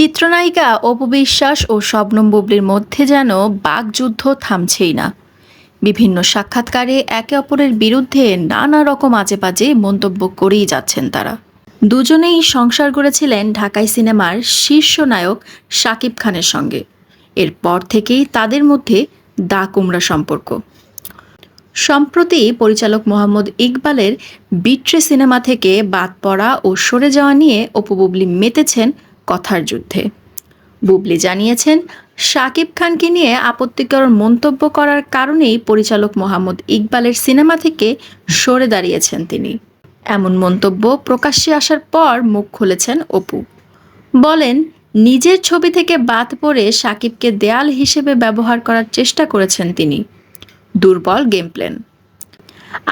চিত্রনায়িকা অপু বিশ্বাস ও শবনম বুবলির মধ্যে যেন বাকযুদ্ধ থামছেই না। বিভিন্ন সাক্ষাৎকারে একে অপরের বিরুদ্ধে নানা রকম আজে বাজে মন্তব্য করেই যাচ্ছেন তারা। দুজনেই সংসার করেছিলেন ঢাকাই সিনেমার শীর্ষ নায়ক শাকিব খানের সঙ্গে। এরপর থেকেই তাদের মধ্যে দা কুমড়া সম্পর্ক। সম্প্রতি পরিচালক মোহাম্মদ ইকবালের বিট্রে সিনেমা থেকে বাদ পড়া ও সরে যাওয়া নিয়ে অপু বুবলি মেতেছেন কথার যুদ্ধে। বুবলি জানিয়েছেন শাকিব খানকে নিয়ে আপত্তিকর মন্তব্য করার কারণেই পরিচালক মোহাম্মদ ইকবালের সিনেমা থেকে সরে দাঁড়িয়েছেন তিনি। এমন মন্তব্য প্রকাশ্যে আসার পর মুখ খুলেছেন অপু। বলেন, নিজের ছবি থেকে বাদ পড়ে শাকিবকে দেয়াল হিসেবে ব্যবহার করার চেষ্টা করেছেন তিনি। দুর্বল গেম প্ল্যান।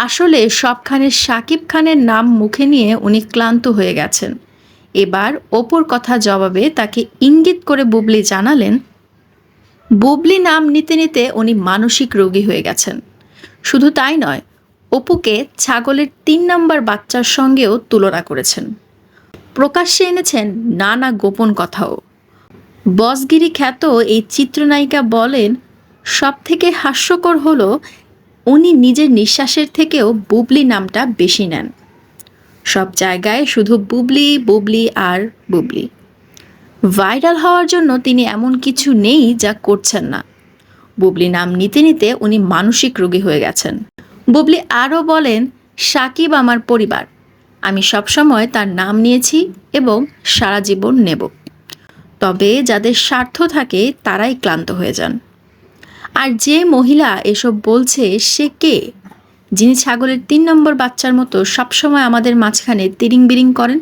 আসলে সবখানে শাকিব খানের নাম মুখে নিয়ে উনি ক্লান্ত হয়ে গেছেন। এবার অপুর কথা জবাবে তাকে ইঙ্গিত করে বুবলি জানালেন, বুবলি নাম নিতে নিতে উনি মানসিক রোগী হয়ে গেছেন। শুধু তাই নয়, অপুকে ছাগলের তিন নম্বর বাচ্চার সঙ্গেও তুলনা করেছেন। প্রকাশ্যে এনেছেন নানা গোপন কথাও। বসগিরি খ্যাত এই চিত্রনায়িকা বলেন সব থেকে হাস্যকর হলো উনি নিজের নিঃশ্বাসের থেকেও বুবলি নামটা বেশি নেন। সব জায়গায় শুধু বুবলি বুবলি আর বুবলি। ভাইরাল হওয়ার জন্য তিনি এমন কিছু নেই যা করছেন না। বুবলি নাম নিতে নিতে উনি মানসিক রোগী হয়ে গেছেন। বুবলি আরও বলেন, সাকিব আমার পরিবার। আমি সবসময় তার নাম নিয়েছি এবং সারা জীবন নেব। তবে যাদের স্বার্থ থাকে তারাই ক্লান্ত হয়ে যান। আর যে মহিলা এসব বলছে সে কে? যিনি ছাগলের তিন নম্বর বাচ্চার মতো সবসময় আমাদের মাঝখানে তিরিং বিরিং করেন?